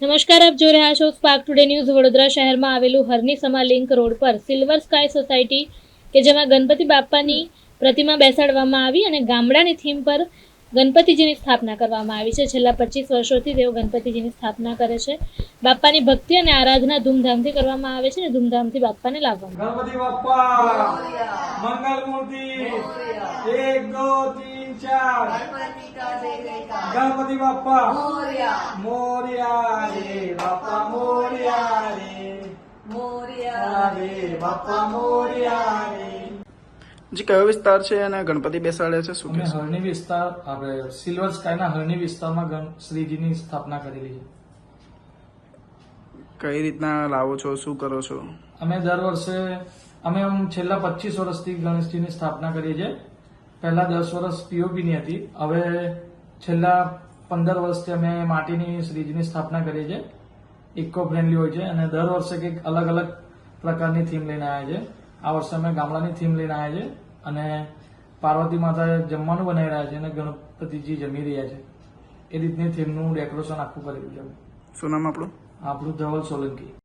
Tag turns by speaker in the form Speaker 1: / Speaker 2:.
Speaker 1: નમસ્કાર, આપ જોઈ રહ્યા છો સ્પાર્ક ટુડે ન્યૂઝ વડોદરા શહેરમાં આવેલું હરની સમા લિંક રોડ પર સિલ્વર સ્કાય સોસાયટી કે જેમાં ગણપતિ બાપાની પ્રતિમા બેસાડવામાં આવી અને ગામડાની થીમ પર ગણપતિજીની સ્થાપના કરવામાં આવી છે. છેલ્લા પચીસ વર્ષોથી તેઓ ગણપતિજીની સ્થાપના કરે છે. બાપાની ભક્તિ અને આરાધના ધૂમધામથી કરવામાં આવે છે અને ધૂમધામથી બાપાને લાવવામાં
Speaker 2: ગણપતિ બાપા મંગલ ચાર ગણપતિ બાપા મોર્યા રે બાપા મોર્યા રે. મોર્યા રે બાપા મોર્યા રે.
Speaker 3: જે કયો વિસ્તાર છે અને ગણપતિ બેસાડે છે? શું
Speaker 2: હરણી વિસ્તાર આપણે સિલ્વર સ્કાયના હરણી વિસ્તારમાં શ્રીજીની સ્થાપના કરેલી છે.
Speaker 3: કઈ રીતના લાવો છો? શું કરો છો?
Speaker 2: અમે દર વર્ષે અમે છેલ્લા પચીસ વર્ષથી ગણેશજીની સ્થાપના કરીએ છીએ. પહેલા દસ વર્ષ પીઓપીની હતી. હવે છેલ્લા પંદર વર્ષથી અમે માટીની શ્રીજીની સ્થાપના કરીએ છીએ. ઇકો ફ્રેન્ડલી હોય છે અને દર વર્ષે કંઈક અલગ અલગ પ્રકારની થીમ લઈને આવ્યા છે. આ વર્ષે અમે ગામડાની થીમ લઈને આવ્યા છે અને પાર્વતી માતા જમવાનું બનાવી રહ્યા છે અને ગણપતિજી જમી રહ્યા છે. એ રીતની થીમનું ડેકોરેશન આખું કરેલું છે.
Speaker 3: શું નામ આપણું?
Speaker 2: આપણું ધવલ સોલંકી.